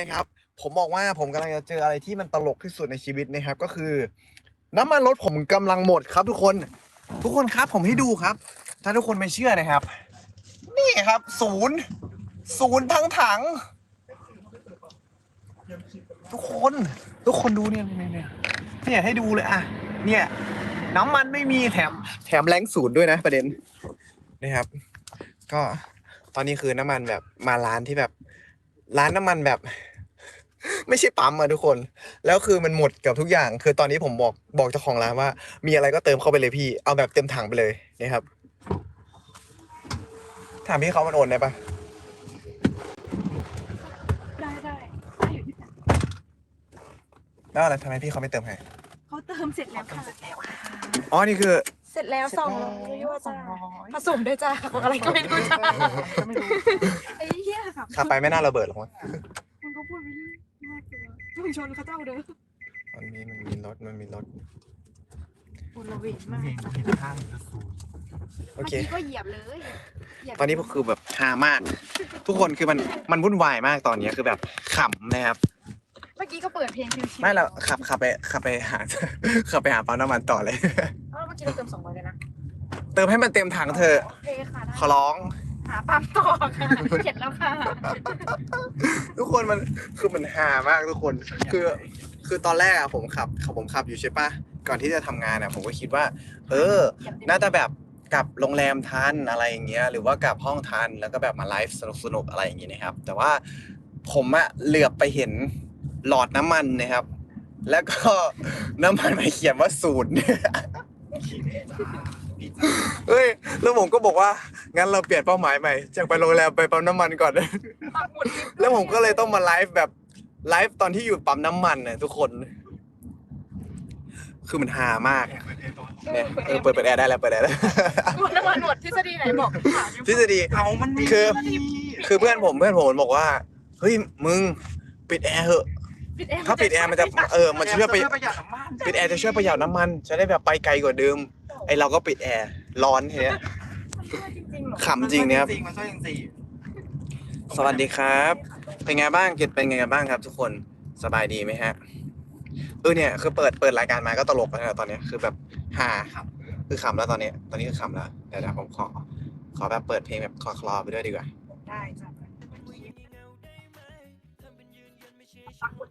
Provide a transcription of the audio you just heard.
นะครับผมบอกว่าผมกำลังจะเจออะไรที่มันตลกที่สุดในชีวิตนะครับ ก็คือ น้ำมันรถผมกำลังหมดครับ ทุกคน ทุกคนครับผมให้ดูครับ ถ้าทุกคนไม่เชื่อนะครับ นี่ครับ ศูนย์ศูนย์ทั้งถัง ทุกคน ทุกคนดูเนี่ยเนี่ยเนี่ยเนี่ยให้ดูเลยอะเนี่ย น้ำมันไม่มีแถม แถมแรงศูนย์ด้วยนะประเด็นนะครับ ก็ตอนนี้คือน้ำมันแบบมาร้านที่แบบ ร้านน้ำมันแบบ ไม่ใช่ปั๊มอะทุกคน แล้วคือมันหมดกับทุกอย่าง คือตอนนี้ผมบอกบอกเจ้าของร้านว่า มีอะไรก็เติมเข้าไปเลยพี่ เอาแบบเต็มถังไปเลยนี่ครับ ถามพี่เขามันโอนได้ปะได้ได้ได้อยู่ที่ไหนแล้วอะไรทำไมพี่เขาไม่เติมให้ เขาเติมเสร็จแล้วค่ะ อ๋อ นี่คือ เสร็จแล้วเสร็จสองแล้วร้อยว่าจ้าผสมด้วยจ้าอะไรก็ไม่รู้จ้าไอ้เหี้ย ค่ะขับไปไม่น่าระเบิดหรอกมั้งมึงก็พูดไปเรื่อยน่ากลัวมึงชนเขาเจ้าเด้อมันมีมันมีรถมันมีรถบุญระเวงมากเห็นเห็นข้างจะสูงโอเมื่อเคกี้ก็เหยียบเลยเหยียบตอนนี้ก็คือแบบฮามาก ทุกคนคือมันมันวุ่นวายมากตอนนี้คือแบบขำนะครับ เมื่อกี้ก็เปิดเพลงชิวๆไม่เราขับขับไปขับไปหา ขับไปหาปั๊มน้ำมันต่อเลย เอ้าเมื่อกี้เราเติมสองร้อยเลยนะ เติมให้มันเต็มถังเถอะ โอเคค่ะได้ขอร้อง หาปั๊มต่อค่ะเข็ดแล้วค่ะ ทุกคนมันคือมันฮามากทุกคน คือ คือตอนแรกอะผมขับขับผมขับอยู่ใช่ปะก่อนที่จะทำงานอะผมก็คิดว่า เออ น่าจะแบบกลับโรงแรมทันอะไรอย่างเงี้ยหรือว่ากลับห้องทันแล้วก็แบบมาไลฟ์สนุกๆอะไรอย่างงี้นะครับ แต่ว่าผมอะเหลือบไปเห็นหลอดน้ำมันนะครับ แล้วก็น้ำมันมาเขียนว่าศูนย์เฮ้ยแล้วผมก็บอกว่า งั้นเราเปลี่ยนเป้าหมายใหม่จากไปโรงแรมไปปั๊มน้ำมันก่อนปักหมุดแล้วผมก็เลยต้องมาไลฟ์แบบไลฟ์ตอนที่อยู่ปั๊มน้ำมันน่ะทุกคน คือมันฮามากเนี่ยเออเปิดเปิดแอร์ได้แล้วเปิดแอร์ได้หมดน้ำมันหมดทฤษฎีไหนบอกถามทฤษฎีเอามันมีคือ คือเพื่อนผมเพื่อนผมบอกว่าเฮ้ยมึงปิดแอร์เหอะปิดแอร์ถ้าปิดแอร์มันจะเออมันจะช่วยไปประหยัดน้ำมันปิดแอร์จะช่วยประหยัดน้ำมันจะได้แบบไปไกลกว่าเดิมไอเราก็ปิดแอร์ร้อนเฮียมันช่วยจริงๆเหรอ ขำจริงเนี่ยครับจริงมันช่วยจริงสวัสดีครับ เป็นไงบ้างกิจเป็นไงกันบ้างครับ ทุกคนสบายดีไหมฮะเออเนี่ยคือเปิดเปิดรายการมาก็ตลกแล้วนะตอนเนี้ยคือแบบฮาคือขำแล้วตอนนี้ตอนนี้คือขำแล้วเดี๋ยวเดี๋ยวผมขอ ขอแบบเปิดเพลงแบบคลอคลอไปด้วยดีกว่า ได้จ้ะปักหมุด